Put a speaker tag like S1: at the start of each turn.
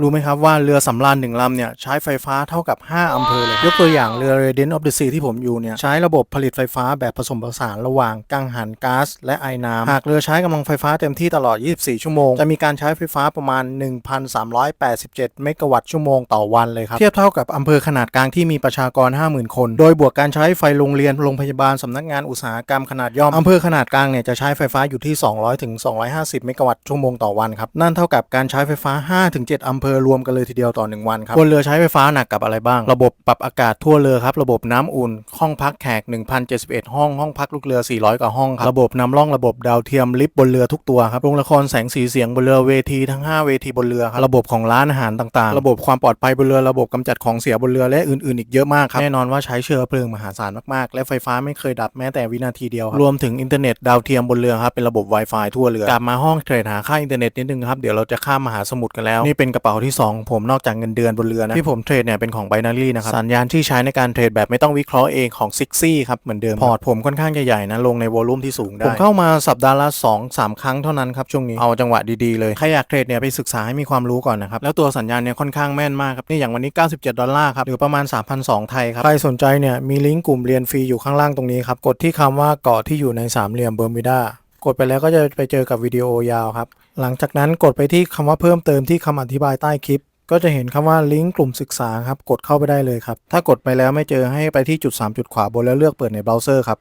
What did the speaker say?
S1: รู้ไหมครับว่าเรือสำราญหนึ่งลำเนี่ยใช้ไฟฟ้าเท่ากับ 5 อำเภอเลย ยกตัวอย่างเรือ Radiant of the Sea ที่ผมอยู่เนี่ยใช้ระบบผลิตไฟฟ้าแบบผสมผสานระหว่างกังหันก๊าซและไอน้ำหากเรือใช้กำลังไฟฟ้าเต็มที่ตลอด 24 ชั่วโมง จะมีการใช้ไฟฟ้าประมาณ 1,387 เมกะวัตต์ชั่วโมงต่อวันเลยครับเทียบเท่ากับอำเภอขนาดกลางที่มีประชากร 50,000 คน โดยบวกการใช้ไฟโรงเรียนโรงพยาบาลสำนักงานอุตสาหกรรมขนาดย่อมอำเภอขนาดกลางเนี่ยจะใช้ไฟฟ้าอยู่ที่ 200ถึง250 เมกะวัตต์ชั่วโมงต่อวันครับนั่นเท่ากับการใช้ไฟฟ้า 5-7อำเภอรวมกันเลยทีเดียวต่อ 1 วันครับบนเรือใช้ไฟฟ้าหนักกับอะไรบ้าง ระบบปรับอากาศทั่วเรือครับ ระบบน้ำอุ่น ห้องพักแขก 1,071 ห้อง ห้องพักลูกเรือ 400 กว่าห้องครับ ระบบนำร่องระบบดาวเทียมลิฟต์บนเรือทุกตัวครับ โรงละครแสงสีเสียงบนเรือเวทีทั้ง 5 เวทีบนเรือครับ ระบบของร้านอาหารต่างๆ ระบบความปลอดภัยบนเรือ ระบบกำจัดของเสียบนเรือและอื่นๆ อีกเยอะมากครับ แน่นอนว่าใช้เชื้อเพลิงมหาศาลมากๆ และไฟฟ้าไม่เคยดับแม้แต่วินาทีเดียวครับรวมถึงอินเทอร์เน็ตดาวเทียมบนเรือครับ เป็นระบบ Wi-Fi ทั่วเรือกลับมาห้องเทรดหาค่าอินเทอร์เน็ตนิดนึงครับ เดี๋ยวเราจะข้ามมหาสมุทรกันแล้ว นี่เป็นกระเป๋าที่ 2 ผมนอกจากเงินเดือนบนเรือนะที่ผมเทรดเนี่ยเป็นของ Binary นะครับสัญญาณที่ใช้ในการเทรดแบบไม่ต้องวิเคราะห์เองของ s i x y ครับเหมือนเดิมพอร์ตผมค่อนข้างใหญ่ๆนะลงในวอลลุ่มที่สูงได้ผมเข้ามาสัปดาห์ละ2-3 ครั้งเท่านั้นครับช่วงนี้เอาจังหวะดีๆเลยใครอยากเทรดเนี่ยไปศึกษาให้มีความรู้ก่อนนะครับแล้วตัวสัญญาณเนี่ยค่อนข้างแม่นมากครับนี่อย่างวันนี้ 97 ดอลลาร์ครับหรือประมาณ 3,200 ไทยครับใครสนใจเนี่ยมีลิงก์กลุ่มเรียนฟรีอยู่ข้างล่างตรงนี้ครับกดที่คำว่าเกาะที่อยู่ในสามเหลี่ยมเบอร์มิวดา กดไปแล้วก็จะไปเจอกับวิดีโอยาวครับ หลังจากนั้นกดไปที่คำว่าเพิ่มเติมที่คำอธิบายใต้คลิป ก็จะเห็นคำว่าลิงก์กลุ่มศึกษาครับ กดเข้าไปได้เลยครับ ถ้ากดไปแล้วไม่เจอให้ไปที่จุด 3 จุดขวาบนแล้วเลือกเปิดในเบราว์เซอร์ครับ